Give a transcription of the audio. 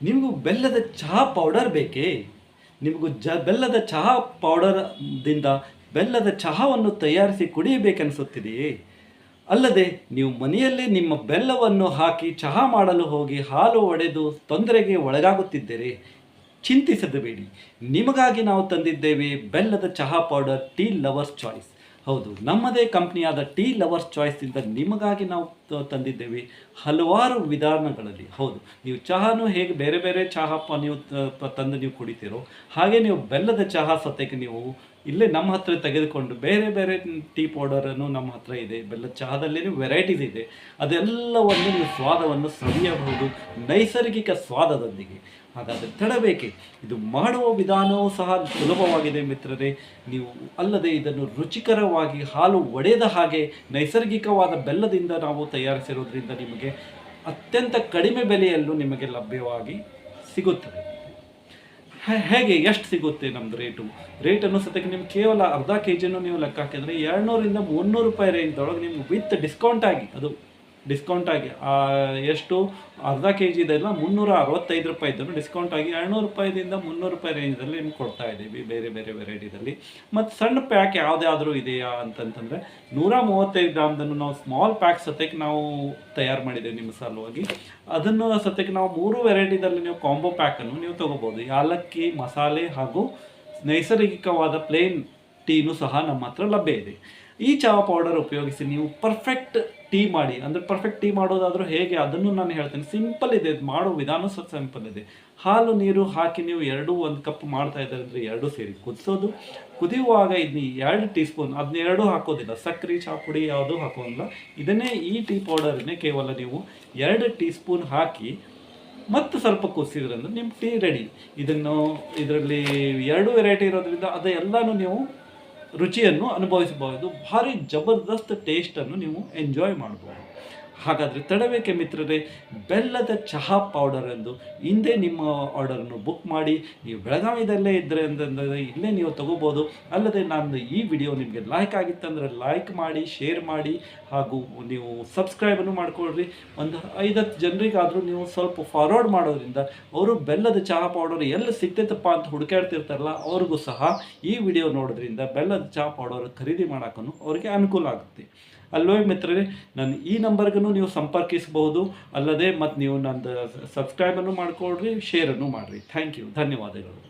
ನಿಮಗೂ ಬೆಲ್ಲದ ಚಹಾ ಪೌಡರ್ ಬೇಕೇ? ನಿಮಗೂ ಜ, ಬೆಲ್ಲದ ಚಹಾ ಪೌಡರ್ದಿಂದ ಬೆಲ್ಲದ ಚಹಾವನ್ನು ತಯಾರಿಸಿ ಕುಡಿಯಬೇಕನ್ನಿಸುತ್ತಿದೆಯೇ ಅಲ್ಲದೆ ನೀವು ಮನೆಯಲ್ಲೇ ನಿಮ್ಮ ಬೆಲ್ಲವನ್ನು ಹಾಕಿ ಚಹಾ ಮಾಡಲು ಹೋಗಿ ಹಾಲು ಒಡೆದು ತೊಂದರೆಗೆ ಒಳಗಾಗುತ್ತಿದ್ದರೆ ಚಿಂತಿಸದಬೇಡಿ ನಿಮಗಾಗಿ ನಾವು ತಂದಿದ್ದೇವೆ ಬೆಲ್ಲದ ಚಹಾ ಪೌಡರ್ ಟೀ ಲವರ್ಸ್ ಚಾಯ್ಸ್ ಹೌದು, ನಮ್ಮದೇ ಕಂಪ್ನಿಯಾದ ಟೀ ಲವರ್ಸ್ ಚಾಯ್ಸಿಂದ ನಿಮಗಾಗಿ ನಾವು ತಂದಿದ್ದೇವೆ ಹಲವಾರು ವಿಧಾನಗಳಲ್ಲಿ. ಹೌದು, ನೀವು ಚಹಾನು ಹೇಗೆ ಬೇರೆ ಬೇರೆ ಚಹಾ ನೀವು ತಂದು ನೀವು ಕುಡಿತೀರೋ ಹಾಗೆ ನೀವು ಬೆಲ್ಲದ ಚಹಾ ಸತೆಗೆ ನೀವು ಇಲ್ಲೇ ನಮ್ಮ ಹತ್ರ ತೆಗೆದುಕೊಂಡು ಬೇರೆ ಬೇರೆ ಟೀ ಪೌಡರನ್ನು ನಮ್ಮ ಹತ್ರ ಇದೆ, ಬೆಲ್ಲ ಚಹಾದಲ್ಲಿ ವೆರೈಟೀಸ್ ಇದೆ. ಅದೆಲ್ಲವನ್ನು ನೀವು ಸ್ವಾದವನ್ನು ಸವಿಯಬಹುದು, ನೈಸರ್ಗಿಕ ಸ್ವಾದದೊಂದಿಗೆ. ಹಾಗಾದರೆ ತಡಬೇಕೆ ಇದು ಮಾಡುವ ವಿಧಾನವೂ ಸಹ ಸುಲಭವಾಗಿದೆ ಮಿತ್ರರೇ. ನೀವು ಅಲ್ಲದೆ ಇದನ್ನು ರುಚಿಕರವಾಗಿ ಹಾಲು ಒಡೆದ ಹಾಗೆ ನೈಸರ್ಗಿಕವಾದ ಬೆಲ್ಲದಿಂದ ನಾವು ತಯಾರಿಸಿರೋದ್ರಿಂದ ನಿಮಗೆ ಅತ್ಯಂತ ಕಡಿಮೆ ಬೆಲೆಯಲ್ಲೂ ನಿಮಗೆ ಲಭ್ಯವಾಗಿ ಸಿಗುತ್ತದೆ. ಹೇಗೆ ಎಷ್ಟು ಸಿಗುತ್ತೆ ನಮ್ದು ರೇಟು? ರೇಟನ್ನು ಸತಕ್ಕೆ ನಿಮ್ಗೆ ಕೇವಲ ಅರ್ಧ ಕೆ ಜಿನೂ ನೀವು ಲೆಕ್ಕ ಹಾಕಿದ್ರೆ ಎರಡುನೂರಿಂದ ಮುನ್ನೂರು ರೂಪಾಯಿ ರೇಂಜ್ದೊಳಗೆ ನಿಮ್ಗೆ ವಿತ್ ಡಿಸ್ಕೌಂಟ್ ಆಗಿ ಅದು ಡಿಸ್ಕೌಂಟ್ ಆ, ಎಷ್ಟು? ಅರ್ಧ ಕೆ ಜಿ ಇದೆಲ್ಲ ಮುನ್ನೂರ ಅರವತ್ತೈದು ರೂಪಾಯಿ ಡಿಸ್ಕೌಂಟ್ ಆಗಿ ಎರಡುನೂರು ರೂಪಾಯಿದಿಂದ ಮುನ್ನೂರು ರೂಪಾಯಿ ರೇಂಜಲ್ಲಿ ನಿಮ್ಗೆ ಕೊಡ್ತಾ ಇದ್ದೀವಿ ಬೇರೆ ಬೇರೆ ವೆರೈಟಿದಲ್ಲಿ ಮತ್ತು ಸಣ್ಣ ಪ್ಯಾಕ್ ಯಾವುದಾದ್ರೂ ಇದೆಯಾ ಅಂತಂತಂದರೆ ನೂರ ಮೂವತ್ತೈದು ಗ್ರಾಮ್ದನ್ನು ನಾವು ಸ್ಮಾಲ್ ಪ್ಯಾಕ್ ಸತ್ಯಕ್ಕೆ ನಾವು ತಯಾರು ಮಾಡಿದ್ದೀವಿ ನಿಮ್ಮ ಸಲುವಾಗಿ. ಅದನ್ನು ಸತ್ಯಕ್ಕೆ ನಾವು ಮೂರು ವೆರೈಟಿದಲ್ಲಿ ನೀವು ಕಾಂಬೋ ಪ್ಯಾಕನ್ನು ನೀವು ತೊಗೋಬೋದು. ಯಾಲಕ್ಕಿ ಮಸಾಲೆ ಹಾಗೂ ನೈಸರ್ಗಿಕವಾದ ಪ್ಲೇನ್ ಟೀನು ಸಹ ನಮ್ಮ ಹತ್ರ ಲಭ್ಯ ಇದೆ. ಈ ಚಹಾ ಪೌಡರ್ ಉಪಯೋಗಿಸಿ ನೀವು ಪರ್ಫೆಕ್ಟ್ ಟೀ ಮಾಡಿ, ಅಂದರೆ ಪರ್ಫೆಕ್ಟ್ ಟೀ ಮಾಡೋದಾದರೂ ಹೇಗೆ, ಅದನ್ನು ನಾನು ಹೇಳ್ತೇನೆ. ಸಿಂಪಲ್ ಇದೆ ಮಾಡೋ ವಿಧಾನ ಸ್ವಲ್ಪ ಸಿಂಪಲ್ ಇದೆ. ಹಾಲು, ನೀರು ಹಾಕಿ ನೀವು ಎರಡೂ ಒಂದು ಕಪ್ ಮಾಡ್ತಾ ಇದ್ದಾರೆ ಅಂದರೆ ಎರಡು ಸೇರಿ. ಕುದಿಸೋದು, ಕುದಿಯುವಾಗ ಇದನ್ನ ಎರಡು ಟೀ ಸ್ಪೂನ್ ಅದನ್ನ ಎರಡೂ ಹಾಕೋದಿಲ್ಲ. ಸಕ್ಕರೆ ಚಹಾ ಪುಡಿ ಯಾವುದೂ ಹಾಕೋದಿಲ್ಲ. ಇದನ್ನೇ ಈ ಟೀ ಪೌಡರನ್ನೇ ಕೇವಲ ನೀವು ಎರಡು ಟೀ ಸ್ಪೂನ್ ಹಾಕಿ, ಮತ್ತು ಸ್ವಲ್ಪ ಕುದಿಸಿದ್ರಂದ್ರೆ ನಿಮ್ಮ ಟೀ ರೆಡಿ ಇದನ್ನು, ಇದರಲ್ಲಿ ಎರಡು ವೆರೈಟಿ ಇರೋದ್ರಿಂದ ಅದೆಲ್ಲನೂ ನೀವು ರುಚಿಯನ್ನು ಅನುಭವಿಸಬಹುದು. ಭಾರಿ ಜಬರ್ದಸ್ತ್ ಟೇಸ್ಟನ್ನು ನೀವು ಎಂಜಾಯ್ ಮಾಡ್ಬೋದು. ಹಾಗಾದರೆ ತಡಬೇಕೆ ಮಿತ್ರರೇ? ಬೆಲ್ಲದ ಚಹಾ ಪೌಡರ್ ಎಂದು ಹಿಂದೆ ನಿಮ್ಮ ಆರ್ಡರನ್ನು ಬುಕ್ ಮಾಡಿ, ನೀವು ಬೆಳಗಾವಿದಲ್ಲೇ ಇದ್ದರೆ ಅಂತಂದರೆ ಇಲ್ಲೇ ನೀವು ತಗೋಬೋದು. ಅಲ್ಲದೆ ನಾನು ಈ ವಿಡಿಯೋ ನಿಮಗೆ ಲೈಕ್ ಆಗಿತ್ತಂದರೆ ಲೈಕ್ ಮಾಡಿ ಶೇರ್ ಮಾಡಿ, ಹಾಗೂ ನೀವು ಸಬ್ಸ್ಕ್ರೈಬನ್ನು ಮಾಡಿಕೊಳ್ಳ್ರಿ ಒಂದು ಐದತ್ತು ಜನರಿಗಾದರೂ ನೀವು ಸ್ವಲ್ಪ ಫಾರ್ವರ್ಡ್ ಮಾಡೋದ್ರಿಂದ ಅವರು ಬೆಲ್ಲದ ಚಹಾ ಪೌಡರ್ ಎಲ್ಲಿ ಸಿಗ್ತೈತಪ್ಪ ಅಂತ ಹುಡುಕಾಡ್ತಿರ್ತಾರಲ್ಲ ಅವ್ರಿಗೂ ಸಹ ಈ ವಿಡಿಯೋ ನೋಡೋದ್ರಿಂದ ಬೆಲ್ಲದ ಚಹಾ ಪೌಡರ್ ಖರೀದಿ ಮಾಡೋಕ್ಕೂ ಅವರಿಗೆ ಅನುಕೂಲ ಆಗುತ್ತೆ. ಅಲ್ವೇ ಮಿತ್ರರೇ, ನಾನು ಈ ನಂಬರ್ಗೂ ನೀವು ಸಂಪರ್ಕಿಸಬಹುದು, ಅಲ್ಲದೆ ಮತ್ತು ನೀವು ನಂದು ಸಬ್ಸ್ಕ್ರೈಬನ್ನು ಮಾಡ್ಕೊಳ್ರಿ ಶೇರನ್ನು ಮಾಡಿರಿ. ಥ್ಯಾಂಕ್ ಯು ಧನ್ಯವಾದಗಳು.